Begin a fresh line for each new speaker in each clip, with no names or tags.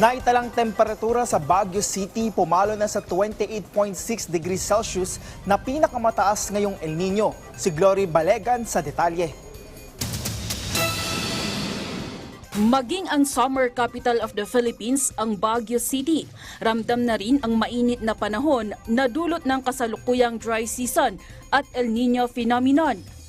Naitalang temperatura sa Baguio City pumalo na sa 28.6 degrees Celsius na pinakamataas ngayong El Nino. Si Glory Balegan sa detalye.
Maging ang summer capital of the Philippines, ang Baguio City. Ramdam na rin ang mainit na panahon na dulot ng kasalukuyang dry season at El Nino phenomenon.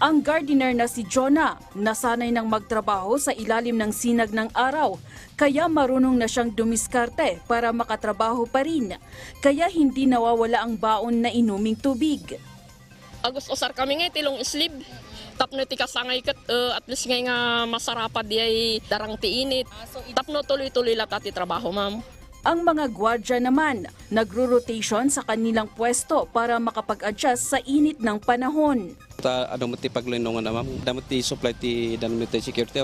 Ang gardener na si Jonah, nasanay ng magtrabaho sa ilalim ng sinag ng araw, kaya marunong na siyang dumiskarte para makatrabaho pa rin. Kaya hindi nawawala ang baon na inuming tubig.
Agos usar kami nga tilong islib. Tapno ti kasangay kat uh, at least ngay nga masarapad di ay darang ti init. Tapno tuloy-tuloy lat ati trabaho ma'am.
Ang mga gwardya naman, nagro-rotation sa kanilang pwesto para makapag-adjust sa init ng panahon.
Ta ano mo ti paglinongan na ma'am. Damo ti supply ti dan mo ti security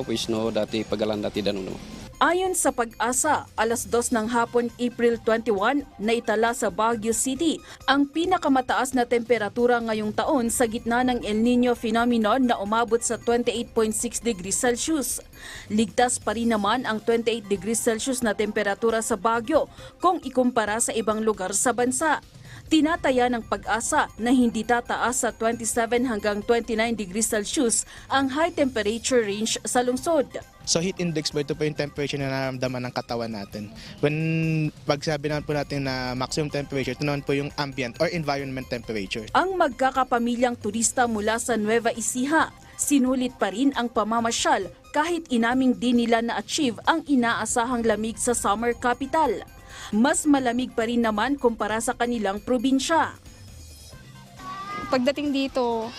Ayon sa pag-asa, alas 2 ng hapon April 21 na itala sa Baguio City ang pinakamataas na temperatura ngayong taon sa gitna ng El Nino phenomenon na umabot sa 28.6 degrees Celsius. Ligtas pa rin naman ang 28 degrees Celsius na temperatura sa Baguio kung ikumpara sa ibang lugar sa bansa. Tinataya ng pag-asa na hindi tataas sa 27 hanggang 29 degrees Celsius ang high temperature range sa lungsod.
So heat index po, ito po yung temperature na nararamdaman ng katawan natin. When pagsabi naman po natin na maximum temperature, ito naman po yung ambient or environment temperature.
Ang magkakapamilyang turista mula sa Nueva Ecija, sinulit pa rin ang pamamasyal kahit inaming di nila na-achieve ang inaasahang lamig sa summer capital. Mas malamig pa rin naman kumpara sa kanilang probinsya.
pagdating dito,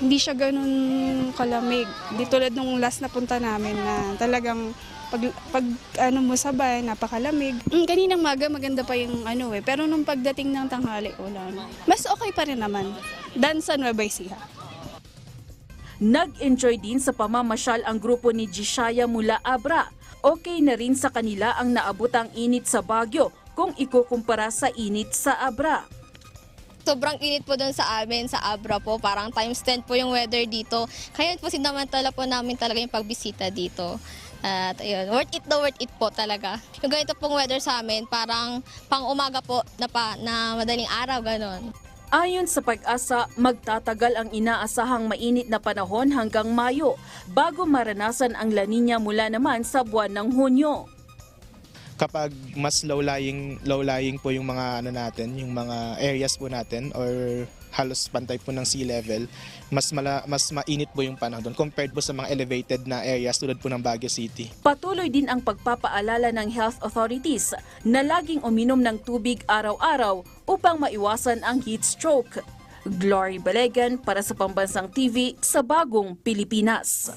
hindi siya ganun kalamig. Di tulad nung last na punta namin na talagang pag, pag ano mo sabay, napakalamig. Mm, kaninang maga maganda pa yung ano eh. Pero nung pagdating ng tanghali, wala na. Mas okay pa rin naman. Dan sa Nueva Ecija.
Nag-enjoy din sa pamamasyal ang grupo ni Jishaya mula Abra. Okay na rin sa kanila ang naabotang init sa Baguio kung ikukumpara sa init sa Abra.
Sobrang init po doon sa amin, sa Abra po. Parang times 10 po yung weather dito. Kaya po sinamantala po namin talaga yung pagbisita dito. At ayun, worth it na worth it po talaga. Yung ganito pong weather sa amin, parang pang umaga po na, pa, na madaling araw, ganon.
Ayon sa pag-asa, magtatagal ang inaasahang mainit na panahon hanggang Mayo bago maranasan ang La Nina mula naman sa buwan ng Hunyo.
Kapag mas low-lying, low-lying po yung mga ano natin, yung mga areas po natin or halos pantay po ng sea level, mas mala, mas mainit po yung panahon compared po sa mga elevated na areas tulad po ng Baguio City.
Patuloy din ang pagpapaalala ng health authorities na laging uminom ng tubig araw-araw upang maiwasan ang heat stroke. Glory Balegan para sa Pambansang TV sa Bagong Pilipinas.